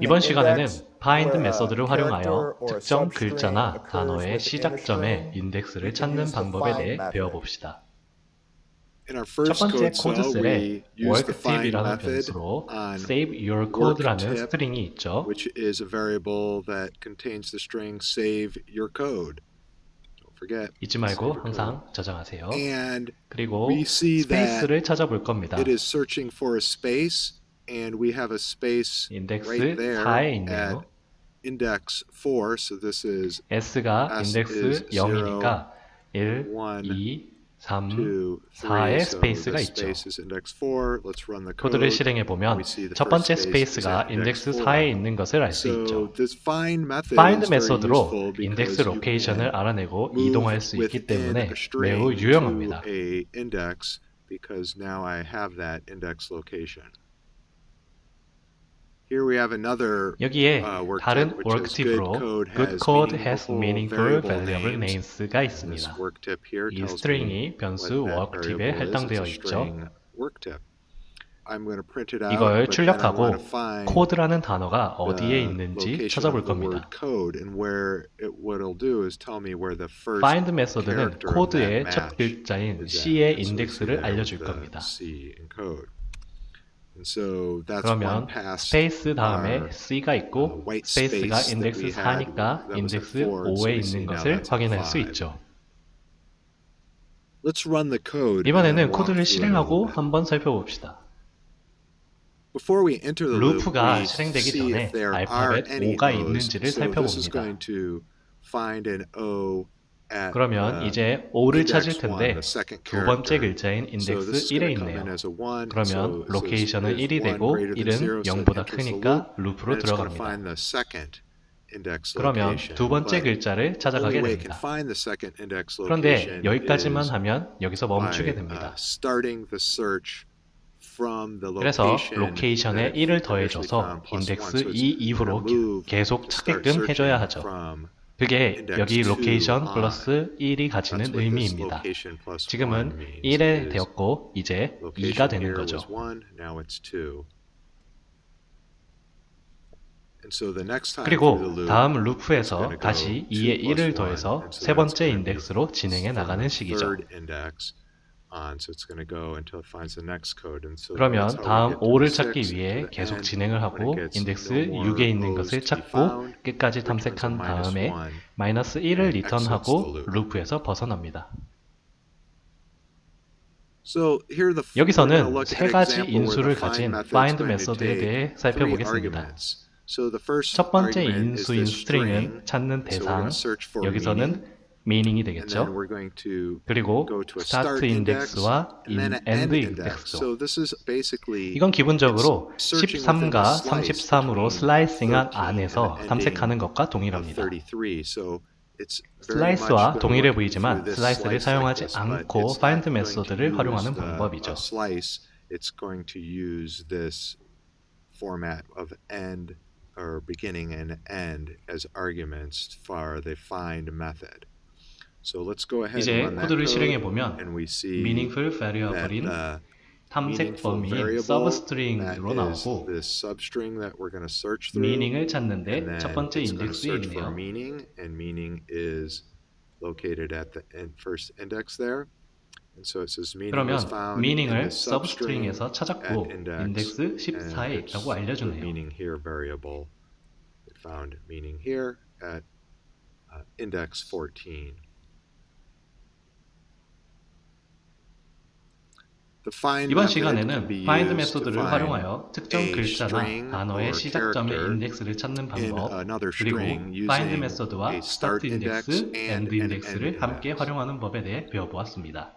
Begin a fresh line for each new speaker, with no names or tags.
이번 시간에는 find 메서드를 활용하여 특정 글자나 단어의 시작점에 인덱스를 찾는 방법에 대해 배워봅시다.
In our
첫
first
번째
code
코드 셀에
we use the find
worktip이라는
method
변수로 save your code라는 스트링이 있죠.
which is a variable that contains the string save your code. Don't forget.
잊지 말고 항상 저장하세요. 그리고
we see that
스페이스를 찾아볼 겁니다.
And we have a space
인덱스
right there
4에
at
있네요.
index 4. So this is
S가
S
인덱스
is
0이니까 1,
1,
2, 3,
2,
4에
3. So
스페이스가
the
있죠.
space is index 4. Let's run the
코드를
code.
실행해 보면
We see the
첫 번째 스페이스가
at
인덱스
index
4에
4.
있는 것을 알 수 있죠.
find useful
인덱스 로케이션을 알아내고 이동할 수 있기 때문에 매우 유용합니다.
to a index because now I have that index location. Here we have another
여기에
uh,
다른
is good
워크팁으로
code
good
has
code has
meaningful variable
variable
names.
names가 있습니다. 이 스트링이 변수 워크팁에. 할당되어 있죠.
string worktip. I'm going to print it out,
이걸 출력하고
want to find
코드라는 단어가 어디에 있는지 찾아볼 겁니다. find
of
코드의 첫 글자인. C의 인덱스를 알려줄 겁니다.
C in code. And so that's one
그러면
past
스페이스 다음에 C가
uh,
있고 스페이스가 인덱스
we had
4니까
that was at
인덱스
four, and so
5에
we see
있는 것을 확인할 수. 있죠.
Let's run the code. and then
이번에는 코드를 실행하고. 한번 살펴봅시다. 루프가 실행되기 전에 알파벳
any
5가
O's.
있는지를 살펴봅니다. 그러면
uh,
이제 5를 찾을 텐데 두 번째. 글자인 인덱스
this is
1에
going to come in
있네요. 그러면 로케이션은
if
1이
one
되고
greater than
1은
zero, so it
0보다
enters the
크니까
loop,
루프로 들어갑니다. 그러면. 두 번째 글자를 찾아가게 됩니다. 그런데 여기까지만 하면 여기서 멈추게
uh,
됩니다. 그래서
location
로케이션에
that
1을
it initially
더해줘서. 인덱스
So it's
2 이후로 계속 찾게끔 해줘야 하죠. 그게 여기
2
로케이션. 플러스 1이
That's
가지는 의미입니다. 지금은
means,
1에
is
되었고 이제 2가
location
되는 거죠. 그리고 다음 루프에서 다시
two
2에
plus
1을
one,
더해서 세 번째 인덱스로 진행해 나가는 식이죠. 그러면 다음
get to
5를
the
찾기 위해 계속 진행을 하고 인덱스
no more
6에 있는 것을 찾고 끝까지 탐색한 다음에. 마이너스 1을
and exits the
리턴하고. 루프에서 벗어납니다. 여기서는 세 가지 인수를 가진
find
메서드에 대해 살펴보겠습니다. 첫 번째 인수인. 스트링은 찾는 대상, 여기서는 meaning이 되겠죠. 그리고 start
start index
인덱스와
and then an
end
end index.
인덱스죠.
So this is basically
이건 기본적으로
It's searching within the
13과
slice
33으로
between
슬라이싱한
13
안에서 탐색하는 것과 동일합니다.
33. So it's very much
슬라이스와 동일해 보이지만 슬라이스를 사용하지 않고 find
use
활용하는 방법이죠.
It's going to use this format of end or beginning and end as arguments for the find method.
이제
and run that
코드를 실행해
code,
보면
and we see
meaningful
that
variable인
the
탐색
meaningful
범위인
variable that
서브스트링으로
is
나오고
this substring that we're going to search through.
meaning을 찾는데
and then
첫 번째
it's going to
인덱스에
search for
있네요.
meaning, and meaning is located at the in- first index there. And so it says meaning
그러면
was found in
meaning을
the substring
서브스트링에서 찾았고
at index,
인덱스
and
14에
it's
있다고
the
알려주네요.
meaning here variable. It found meaning here at uh, index 14. The find
이번 시간에는 find 메소드를 활용하여 특정 글자나 단어의 시작점의 인덱스를 찾는 방법 그리고 find 메소드와
start index
end 인덱스를 함께. 활용하는 법에 대해 배워보았습니다.